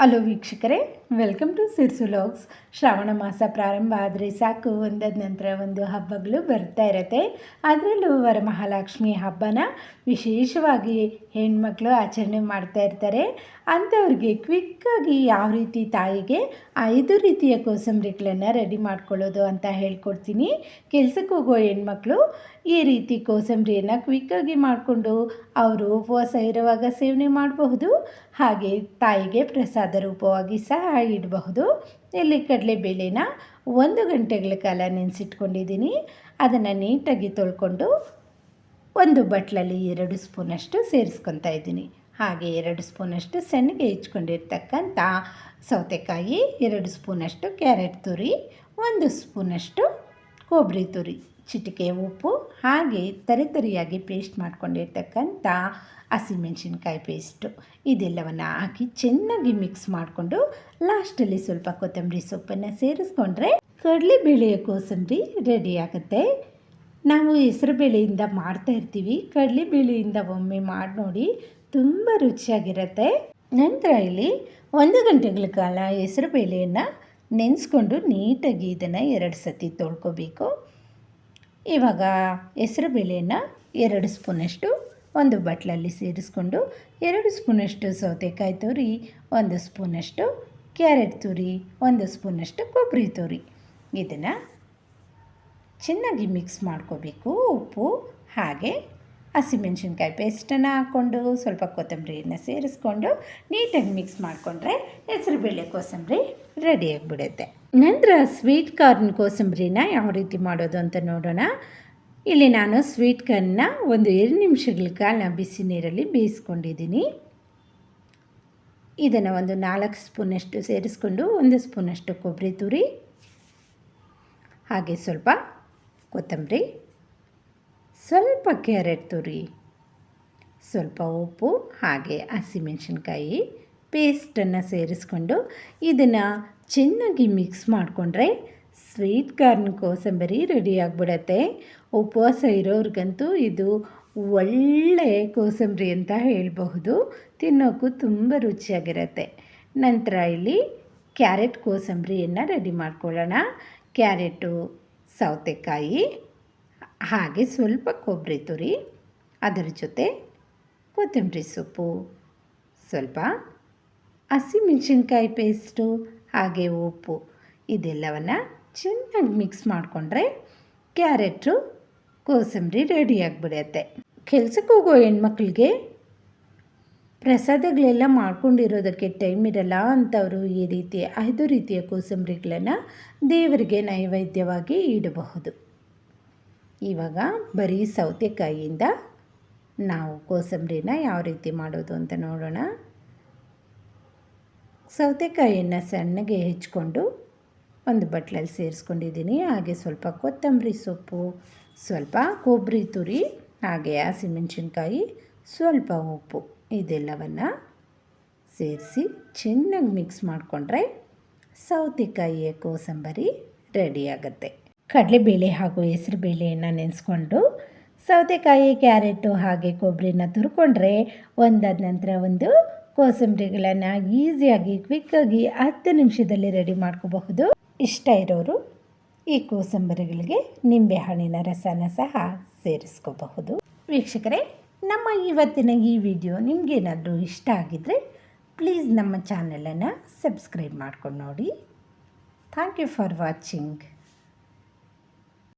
Hello ವೀಕ್ಷಕರೇ welcome to Sirsu logs ಶ್ರಾವಣ ಮಾಸ ಪ್ರಾರಂಭ ಆದರೆ ಸಾಕು. ಒಂದಾದ ನಂತರ ಒಂದು ಹಬ್ಬಗಳು ಬರ್ತಾ ಇರತ್ತೆ. ಅದರಲ್ಲೂ ವರಮಹಾಲಕ್ಷ್ಮಿ ಹಬ್ಬನ ವಿಶೇಷವಾಗಿ ಹೆಣ್ಮಕ್ಳು ಆಚರಣೆ ಮಾಡ್ತಾ ಇರ್ತಾರೆ. ಅಂಥವ್ರಿಗೆ ಕ್ವಿಕ್ಕಾಗಿ ಯಾವ ರೀತಿ ತಾಯಿಗೆ ಐದು ರೀತಿಯ ಕೋಸಂಬರಿಗಳನ್ನು ರೆಡಿ ಮಾಡ್ಕೊಳ್ಳೋದು ಅಂತ ಹೇಳ್ಕೊಡ್ತೀನಿ. ಕೆಲಸಕ್ಕೆ ಹೋಗೋ ಹೆಣ್ಮಕ್ಳು ಈ ರೀತಿ ಕೋಸಂಬರಿಯನ್ನು ಕ್ವಿಕ್ಕಾಗಿ ಮಾಡಿಕೊಂಡು ಅವರು ಉಪವಾಸ ಇರುವಾಗ ಸೇವನೆ ಮಾಡಬಹುದು. ಹಾಗೆ ತಾಯಿಗೆ ಪ್ರಸಾದ ರೂಪವಾಗಿ ಸಹ ಇಡಬಹುದು. ಇಲ್ಲಿ ಕಡಲೆಬೇಳೆನ ಒಂದು ಗಂಟೆಗಳ ಕಾಲ ನೆನೆಸಿಟ್ಕೊಂಡಿದ್ದೀನಿ. ಅದನ್ನು ನೀಟಾಗಿ ತೊಳ್ಕೊಂಡು ಒಂದು ಬಟ್ಲಲ್ಲಿ ಎರಡು ಸ್ಪೂನಷ್ಟು ಸೇರಿಸ್ಕೊತಾ ಇದ್ದೀನಿ. ಹಾಗೆ ಎರಡು ಸ್ಪೂನಷ್ಟು ಸಣ್ಣಗೆ ಹೆಚ್ಕೊಂಡಿರ್ತಕ್ಕಂಥ ಸೌತೆಕಾಯಿ, ಎರಡು ಸ್ಪೂನಷ್ಟು ಕ್ಯಾರೆಟ್ ತುರಿ, ಒಂದು ಸ್ಪೂನಷ್ಟು ಕೊಬ್ಬರಿ ತುರಿ. ಚಿಟಿಕೆ ಉಪ್ಪು ಹಾಗೆ ತರಿತರಿಯಾಗಿ ಪೇಸ್ಟ್ ಮಾಡ್ಕೊಂಡಿರ್ತಕ್ಕಂಥ ಹಸಿಮೆಣ್ಸಿನ್ಕಾಯಿ ಪೇಸ್ಟು ಇದೆಲ್ಲವನ್ನು ಹಾಕಿ ಚೆನ್ನಾಗಿ ಮಿಕ್ಸ್ ಮಾಡಿಕೊಂಡು ಲಾಸ್ಟಲ್ಲಿ ಸ್ವಲ್ಪ ಕೊತ್ತಂಬರಿ ಸೊಪ್ಪನ್ನು ಸೇರಿಸ್ಕೊಂಡ್ರೆ ಕಡಲೆಬೇಳೆಯ ಕೋಸಂಬರಿ ರೆಡಿ ಆಗುತ್ತೆ. ನಾವು ಹೆಸರುಬೇಳೆಯಿಂದ ಮಾಡ್ತಾ ಇರ್ತೀವಿ. ಕಡಲೆಬೇಳೆಯಿಂದ ಒಮ್ಮೆ ಮಾಡಿ ನೋಡಿ ತುಂಬ ರುಚಿಯಾಗಿರುತ್ತೆ. ನಂತರ ಇಲ್ಲಿ ಒಂದು ಗಂಟೆಗಳ ಕಾಲ ಹೆಸರುಬೇಳೆಯನ್ನು ನೆನೆಸ್ಕೊಂಡು ನೀಟಾಗಿ ಇದನ್ನು ಎರಡು ಸತಿ ತೊಳ್ಕೊಬೇಕು. ಇವಾಗ ಹೆಸರುಬೇಳೆಯನ್ನು ಎರಡು ಸ್ಪೂನಷ್ಟು ಒಂದು ಬಟ್ಲಲ್ಲಿ ಸೇರಿಸ್ಕೊಂಡು ಎರಡು ಸ್ಪೂನಷ್ಟು ಸೌತೆಕಾಯಿ ತುರಿ, ಒಂದು ಸ್ಪೂನಷ್ಟು ಕ್ಯಾರೆಟ್ ತುರಿ, ಒಂದು ಸ್ಪೂನಷ್ಟು ಕೊಬ್ಬರಿ ತುರಿ. ಇದನ್ನು ಚೆನ್ನಾಗಿ ಮಿಕ್ಸ್ ಮಾಡ್ಕೋಬೇಕು. ಉಪ್ಪು, ಹಾಗೆ ಹಸಿಮೆಣ್ಸಿನ್ಕಾಯಿ ಪೇಸ್ಟನ್ನು ಹಾಕ್ಕೊಂಡು ಸ್ವಲ್ಪ ಕೊತ್ತಂಬರಿಯನ್ನು ಸೇರಿಸ್ಕೊಂಡು ನೀಟಾಗಿ ಮಿಕ್ಸ್ ಮಾಡಿಕೊಂಡ್ರೆ ಹೆಸರುಬೇಳೆ ಕೋಸಂಬರಿ ರೆಡಿಯಾಗಿಬಿಡುತ್ತೆ ನಂತರ ಸ್ವೀಟ್ ಕಾರ್ನ್ ಕೋಸಂಬರಿನ ಯಾವ ರೀತಿ ಮಾಡೋದು ಅಂತ ನೋಡೋಣ. ಇಲ್ಲಿ ನಾನು ಸ್ವೀಟ್ ಕಾರ್ನ್ನ ಒಂದು ಎರಡು ನಿಮಿಷಗಳ ಕಾಲ ಬಿಸಿ ನೀರಲ್ಲಿ ಬೇಯಿಸ್ಕೊಂಡಿದ್ದೀನಿ. ಇದನ್ನು ಒಂದು ನಾಲ್ಕು ಸ್ಪೂನಷ್ಟು ಸೇರಿಸ್ಕೊಂಡು ಒಂದು ಸ್ಪೂನಷ್ಟು ಕೊಬ್ಬರಿ ತುರಿ, ಹಾಗೆ ಸ್ವಲ್ಪ ಕೊತ್ತಂಬರಿ, ಸ್ವಲ್ಪ ಕ್ಯಾರೆಟ್ ತುರಿ, ಸ್ವಲ್ಪ ಉಪ್ಪು, ಹಾಗೆ ಹಸಿಮೆಣಸಿನ್ಕಾಯಿ ಪೇಸ್ಟನ್ನು ಸೇರಿಸ್ಕೊಂಡು ಇದನ್ನು ಚೆನ್ನಾಗಿ ಮಿಕ್ಸ್ ಮಾಡಿಕೊಂಡ್ರೆ ಸ್ವೀಟ್ ಕಾರ್ನ್ ಕೋಸಂಬರಿ ರೆಡಿ ಆಗಿಬಿಡತ್ತೆ. ಉಪವಾಸ ಇರೋರಿಗಂತೂ ಇದು ಒಳ್ಳೆ ಕೋಸಂಬರಿ ಅಂತ ಹೇಳಬಹುದು. ತಿನ್ನೋಕ್ಕೂ ತುಂಬ ರುಚಿಯಾಗಿರುತ್ತೆ. ನಂತರ ಇಲ್ಲಿ ಕ್ಯಾರೆಟ್ ಕೋಸಂಬರಿಯನ್ನು ರೆಡಿ ಮಾಡ್ಕೊಳ್ಳೋಣ. ಕ್ಯಾರೆಟು, ಸೌತೆಕಾಯಿ, ಹಾಗೆ ಸ್ವಲ್ಪ ಕೊಬ್ಬರಿ ತುರಿ, ಅದರ ಜೊತೆ ಕೊತ್ತಂಬರಿ ಸೊಪ್ಪು, ಸ್ವಲ್ಪ ಹಸಿಮೆಣಸಿನ್ಕಾಯಿ ಪೇಸ್ಟು ಹಾಗೆ ಉಪ್ಪು ಇದೆಲ್ಲವನ್ನು ಚೆನ್ನಾಗಿ ಮಿಕ್ಸ್ ಮಾಡಿಕೊಂಡ್ರೆ ಕ್ಯಾರೆಟು, ಕೋಸಂಬರಿ ರೆಡಿಯಾಗಿಬಿಡುತ್ತೆ ಕೆಲ್ಸಕ್ಕೆ ಹೋಗೋ ಹೆಣ್ಮಕ್ಳಿಗೆ ಪ್ರಸಾದಗಳೆಲ್ಲ ಮಾಡ್ಕೊಂಡಿರೋದಕ್ಕೆ ಟೈಮ್ ಇರಲ್ಲ ಅಂಥವರು ಈ ರೀತಿ ಐದು ರೀತಿಯ ಕೋಸಂಬರಿಗಳನ್ನು ದೇವರಿಗೆ ನೈವೇದ್ಯವಾಗಿ ಇಡಬಹುದು. ಇವಾಗ ಬರೀ ಸೌತೆಕಾಯಿಯಿಂದ ನಾವು ಕೋಸಂಬರಿನ ಯಾವ ರೀತಿ ಮಾಡೋದು ಅಂತ ನೋಡೋಣ. ಸೌತೆಕಾಯಿಯನ್ನು ಸಣ್ಣಗೆ ಹೆಚ್ಕೊಂಡು ಒಂದು ಬಟ್ಲಲ್ಲಿ ಸೇರಿಸ್ಕೊಂಡಿದ್ದೀನಿ. ಹಾಗೆ ಸ್ವಲ್ಪ ಕೊತ್ತಂಬರಿ ಸೊಪ್ಪು, ಸ್ವಲ್ಪ ಕೊಬ್ಬರಿ ತುರಿ, ಹಾಗೆ ಹಸಿಮೆಣ್ಸಿನ್ಕಾಯಿ, ಸ್ವಲ್ಪ ಉಪ್ಪು ಇದೆಲ್ಲವನ್ನು ಸೇರಿಸಿ ಚೆನ್ನಾಗಿ ಮಿಕ್ಸ್ ಮಾಡಿಕೊಂಡ್ರೆ ಸೌತೆಕಾಯಿಯ ಕೋಸಂಬರಿ ರೆಡಿಯಾಗುತ್ತೆ ಕಡಲೆಬೇಳೆ ಹಾಗೂ ಹೆಸರು ಬೇಳೆಯನ್ನು ನೆನೆಸ್ಕೊಂಡು ಸೌತೆಕಾಯಿ, ಕ್ಯಾರೆಟು ಹಾಗೆ ಕೊಬ್ಬರಿನ ತುರ್ಕೊಂಡ್ರೆ ಒಂದಾದ ನಂತರ ಒಂದು ಕೋಸಂಬರಿಗಳನ್ನು ಈಸಿಯಾಗಿ, ಕ್ವಿಕ್ಕಾಗಿ ಹತ್ತು ನಿಮಿಷದಲ್ಲಿ ರೆಡಿ ಮಾಡ್ಕೋಬಹುದು. ಇಷ್ಟ ಇರೋರು ಈ ಕೋಸಂಬರಿಗಳಿಗೆ ನಿಂಬೆಹಣ್ಣಿನ ರಸನ ಸಹ ಸೇರಿಸ್ಕೋಬಹುದು. ವೀಕ್ಷಕರೇ, ನಮ್ಮ ಇವತ್ತಿನ ಈ ವಿಡಿಯೋ ನಿಮಗೇನಾದರೂ ಇಷ್ಟ ಆಗಿದ್ದರೆ ಪ್ಲೀಸ್ ನಮ್ಮ ಚಾನಲನ್ನು ಸಬ್ಸ್ಕ್ರೈಬ್ ಮಾಡ್ಕೊಂಡು ನೋಡಿ. Thank you for watching.